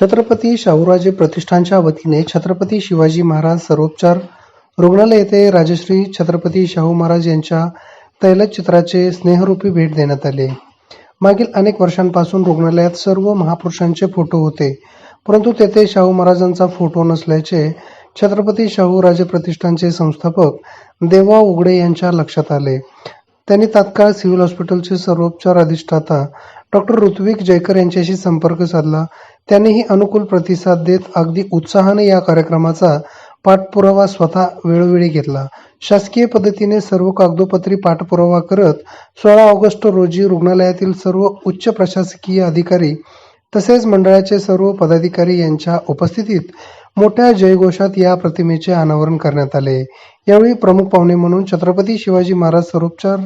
छत्रपती शाहूराजे प्रतिष्ठानच्या वतीने छत्रपती शिवाजी महाराज सर्वोपचार रुग्णालय येथे राजश्री छत्रपती शाहू महाराज यांच्या तैलचित्राचे स्नेहरूपी भेट देण्यात आले. मागील अनेक वर्षांपासून रुग्णालयात सर्व महापुरुषांचे फोटो होते. परंतु तेथे शाहू महाराजांचा फोटो नसल्याचे छत्रपती शाहू राजे प्रतिष्ठानचे संस्थापक देवा उघडे यांच्या लक्षात आले. त्यांनी तात्काळ सिव्हिल हॉस्पिटलचे सर्वोपचार अधिष्ठाता डॉक्टर ऋत्विक जयकर यांच्याशी संपर्क साधला. त्यांनीही अनुकूल प्रतिसाद देत अगदी उत्साहाने या कार्यक्रमाचा पाठपुरावा स्वतः वेळोवेळी घेतला. शासकीय पद्धतीने सर्व कागदोपत्री पाठपुरावा करत सोळा ऑगस्ट रोजी रुग्णालयातील सर्व उच्च प्रशासकीय अधिकारी तसेच मंडळाचे सर्व पदाधिकारी यांच्या उपस्थितीत मोठ्या जयघोषात या प्रतिमेचे अनावरण करण्यात आले. यावेळी प्रमुख पाहुणे म्हणून छत्रपती शिवाजी महाराज स्वरूपचार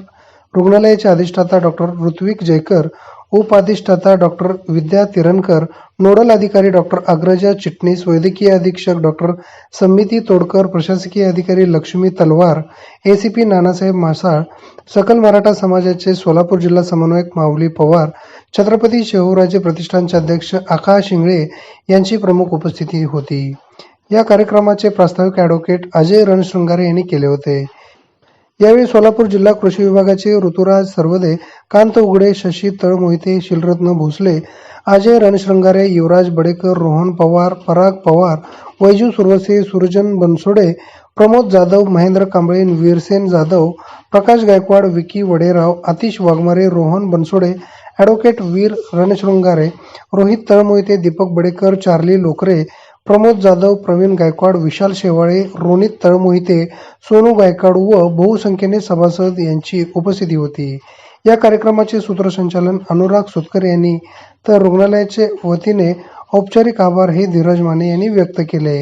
रुग्णालयाचे अधिष्ठाता डॉक्टर ऋत्विक जयकर उपाधिष्ठाता डॉक्टर विद्या तिरणकर नोडल अधिकारी डॉक्टर अग्रजा चिटणीस वैद्यकीय अधीक्षक डॉक्टर समिती तोडकर प्रशासकीय अधिकारी लक्ष्मी तलवार एसीपी नानासाहेब मासाळ सकल मराठा समाजाचे सोलापूर जिल्हा समन्वयक माऊली पवार छत्रपती शाहूराजे प्रतिष्ठानचे अध्यक्ष आकाश शिंगळे यांची प्रमुख उपस्थिती होती. या कार्यक्रमाचे प्रास्ताविक ॲडव्होकेट अजय रणशृंगारे यांनी केले होते. यावेळी सोलापूर जिल्हा कृषी विभागाचे ऋतुराज सर्वदे कांत उघडे शशी तळमोहिते शिलरत्न भोसले अजय रणशृंगारे युवराज बडेकर रोहन पवार पराग पवार वैजू सुरवसे सुरजन बनसोडे प्रमोद जाधव महेंद्र कांबळे वीरसेन जाधव प्रकाश गायकवाड विकी वडेराव आतिश वाघमारे रोहन बनसोडे ॲडव्होकेट वीर रणशृंगारे रोहित तळमोहिते दीपक बडेकर चार्ली लोकरे प्रमोद जाधव प्रवीण गायकवाड विशाल शेवाळे रोनित तळमोहिते सोनू गायकवाड व बहुसंख्येने सभासद यांची उपस्थिती होती. या कार्यक्रमाचे सूत्रसंचालन अनुराग सुतकर यांनी तर रुग्णालयाचे वतीने औपचारिक आभार हे धीरज माने यांनी व्यक्त केले.